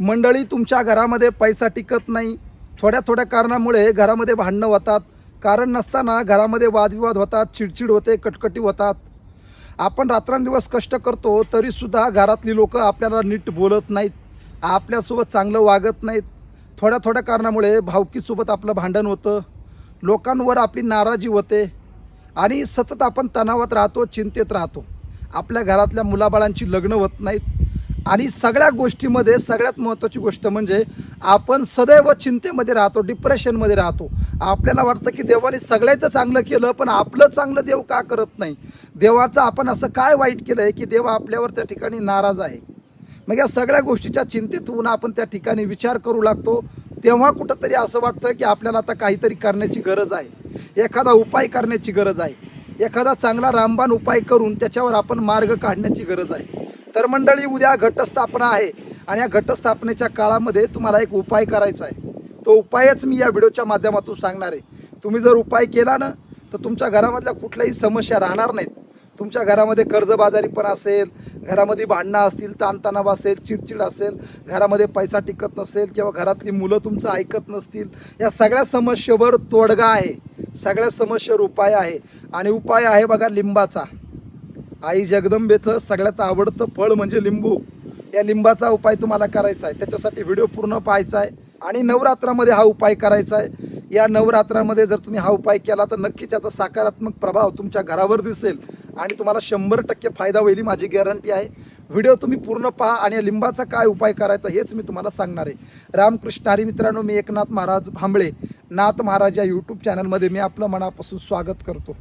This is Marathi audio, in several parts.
मंडळी तुमच्या घरामध्ये पैसा टिकत नाही. थोड्या थोड्या कारणामुळे घरामध्ये भांडणं होतात. कारण नसताना घरामध्ये वादविवाद होतात चिडचिड होते कटकटी होतात. आपण रात्रंदिवस कष्ट करतो तरीसुद्धा घरातली लोक आपल्याला नीट बोलत नाहीत. आपल्यासोबत चांगलं वागत नाहीत. थोड्या थोड्या कारणामुळे भावकीसोबत आपलं भांडण होतं. लोकांवर आपली नाराजी होते. आणि सतत आपण तणावात राहतो चिंतेत राहतो. आपल्या घरातल्या मुलाबाळांची लग्न होत नाहीत. आणि सगळ्या गोष्टीमध्ये सगळ्यात महत्त्वाची गोष्ट म्हणजे आपण सदैव चिंतेमध्ये राहतो डिप्रेशनमध्ये राहतो. आपल्याला वाटतं की देवाने सगळ्याचं चांगलं केलं पण आपलं चांगलं देव का करत नाही? देवाचं आपण असं काय वाईट केलं आहे की देव आपल्यावर त्या ठिकाणी नाराज आहे? मग या सगळ्या गोष्टीच्या चिंतेत होऊन आपण त्या ठिकाणी विचार करू लागतो. तेव्हा कुठंतरी असं वाटतं की आपल्याला आता काहीतरी करण्याची गरज आहे. एखादा उपाय करण्याची गरज आहे. एखादा चांगला रामबाण उपाय करून त्याच्यावर आपण मार्ग काढण्याची गरज आहे. तर मंडळी उद्या घटस्थापना आहे आणि या घटस्थापनेच्या काळामध्ये तुम्हाला एक उपाय करायचा आहे. तो उपायच मी या व्हिडिओच्या माध्यमातून सांगणार आहे. तुम्ही जर उपाय केला ना तर तुमच्या घरामधल्या कुठल्याही समस्या राहणार नाहीत. तुमच्या घरामध्ये कर्जबाजारी पण असेल घरामध्ये भांडणं असतील ताणतणाव असेल चिडचिड असेल घरामध्ये पैसा टिकत नसेल किंवा घरातली मुलं तुमचं ऐकत नसतील या सगळ्या समस्येवर तोडगा आहे. सगळ्या समस्येवर उपाय आहे. आणि उपाय आहे बघा लिंबाचा. आई जगदंबेचं सगळ्यात आवडतं फळ म्हणजे लिंबू. या लिंबाचा उपाय तुम्हाला करायचा आहे. त्याच्यासाठी व्हिडिओ पूर्ण पाहायचा आहे. आणि नवरात्रामध्ये हा उपाय करायचा आहे. या नवरात्रामध्ये जर तुम्ही हा उपाय केला तर नक्कीच याचा सकारात्मक प्रभाव तुमच्या घरावर दिसेल. आणि तुम्हाला शंभर टक्के फायदा होईल माझी गॅरंटी आहे. व्हिडिओ तुम्ही पूर्ण पहा आणि या लिंबाचा काय उपाय करायचा हेच मी तुम्हाला सांगणार आहे. रामकृष्ण हरी मित्रांनो मी एकनाथ महाराज भांबळे नाथ महाराज या यूट्यूब चॅनलमध्ये मी आपलं मनापासून स्वागत करतो.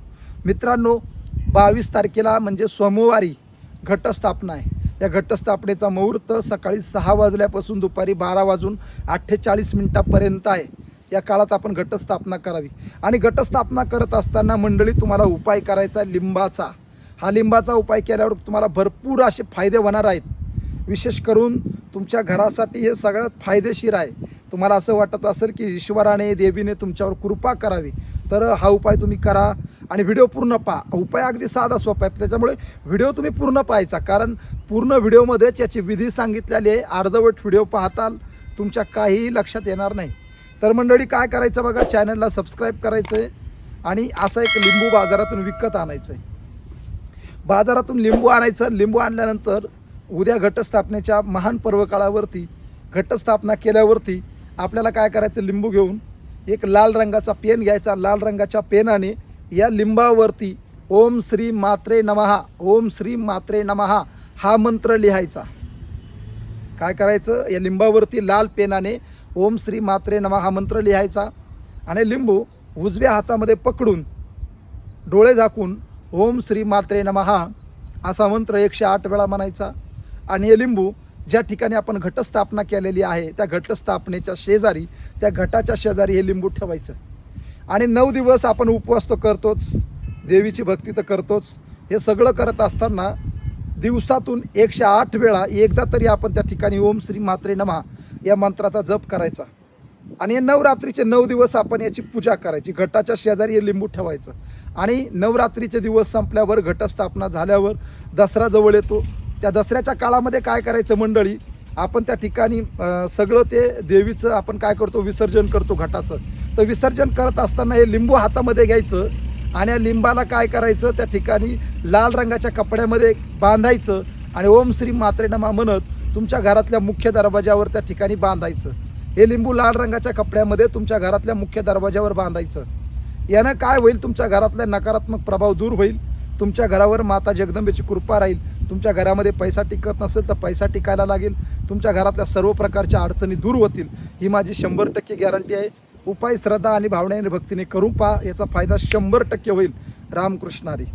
मित्रांनो बावीस तारखेला म्हणजे सोमवारी घटस्थापना आहे. या घटस्थापनेचा मुहूर्त सकाळी सहा वाजल्यापासून दुपारी बारा वाजून अठ्ठेचाळीस मिनटापर्यंत आहे. या काळात आपण घटस्थापना करावी. आणि घटस्थापना करत असताना मंडळी तुम्हाला उपाय करायचा लिंबाचा. हा लिंबाचा उपाय केल्यावर तुम्हाला भरपूर असे फायदे होणार आहेत. विशेष करून तुमच्या घरासाठी हे सगळ्यात फायदेशीर आहे. तुम्हाला असं वाटत असेल की ईश्वराने देवीने तुमच्यावर कृपा करावी. तर हा उपाय तुम्ही करा. आणि व्हिडिओ पूर्ण पहा. उपाय अगदी साधा सोपा आहे. त्याच्यामुळे व्हिडिओ तुम्ही पूर्ण पाहायचा. कारण पूर्ण व्हिडिओमध्येच याची विधी सांगितलेली आहे. अर्धवट व्हिडिओ पाहताल तुमच्या काहीही लक्षात येणार नाही. तर मंडळी काय करायचं बघा? चॅनलला सबस्क्राईब करायचं आहे आणि असा एक लिंबू बाजारातून विकत आणायचं आहे बाजारातून लिंबू आणायचं. लिंबू आणल्यानंतर उद्या घटस्थापनेच्या महान पर्वकाळावरती घटस्थापना केल्यावरती आपल्याला काय करायचं? लिंबू घेऊन एक लाल रंगाचा पेन घ्यायचा. लाल रंगाच्या पेनाने या लिंबावरती ओम श्री मात्रे नमहा ओम श्री मात्रे नमहा हा मंत्र लिहायचा. काय करायचं? या लिंबावरती लाल पेनाने ओम श्री मात्रे नमा हा मंत्र लिहायचा आणि लिंबू उजव्या हातामध्ये पकडून डोळे झाकून ओम श्री मात्रे नमहा असा मंत्र एकशे आठ वेळा म्हणायचा. आणि हे लिंबू ज्या ठिकाणी आपण घटस्थापना केलेली आहे त्या घटस्थापनेच्या शेजारी त्या घटाच्या शेजारी हे लिंबू ठेवायचं. आणि नऊ दिवस आपण उपवास तर करतोच देवीची भक्ती तर करतोच. हे सगळं करत असताना दिवसातून एकशे आठ वेळा एकदा तरी आपण त्या ठिकाणी ओम श्री मात्रे नमा या मंत्राचा जप करायचा. आणि हे नवरात्रीचे नऊ दिवस आपण याची पूजा करायची. घटाच्या शेजारी हे लिंबू ठेवायचं. आणि नवरात्रीचे दिवस संपल्यावर घटस्थापना झाल्यावर दसरा जवळ येतो. त्या दसऱ्याच्या काळामध्ये काय करायचं मंडळी? आपण त्या ठिकाणी सगळं ते देवीचं आपण काय करतो विसर्जन करतो घटाचं. तर विसर्जन करत असताना हे लिंबू हातामध्ये घ्यायचं आणि या लिंबाला काय करायचं त्या ठिकाणी लाल रंगाच्या कपड्यामध्ये बांधायचं आणि ओम श्री मात्रेनमा म्हणत तुमच्या घरातल्या मुख्य दरवाजावर त्या ठिकाणी बांधायचं. हे लिंबू लाल रंगाच्या कपड्यामध्ये तुमच्या घरातल्या मुख्य दरवाजावर बांधायचं. यानं काय होईल तुमच्या घरातला नकारात्मक प्रभाव दूर होईल. तुमच्या घरावर माता जगदंबेची कृपा राहील. तुमच्या घरामध्ये पैसा टिकत नसेल तर पैसा टिकायला लागेल. तुमच्या घरातल्या सर्व प्रकारच्या अडचणी दूर होतील. ही माझी शंभर टक्के गॅरंटी आहे. उपाय श्रद्धा आणि भावनेने भक्तीने करू पहा याचा फायदा शंभर टक्के होईल. रामकृष्णारी.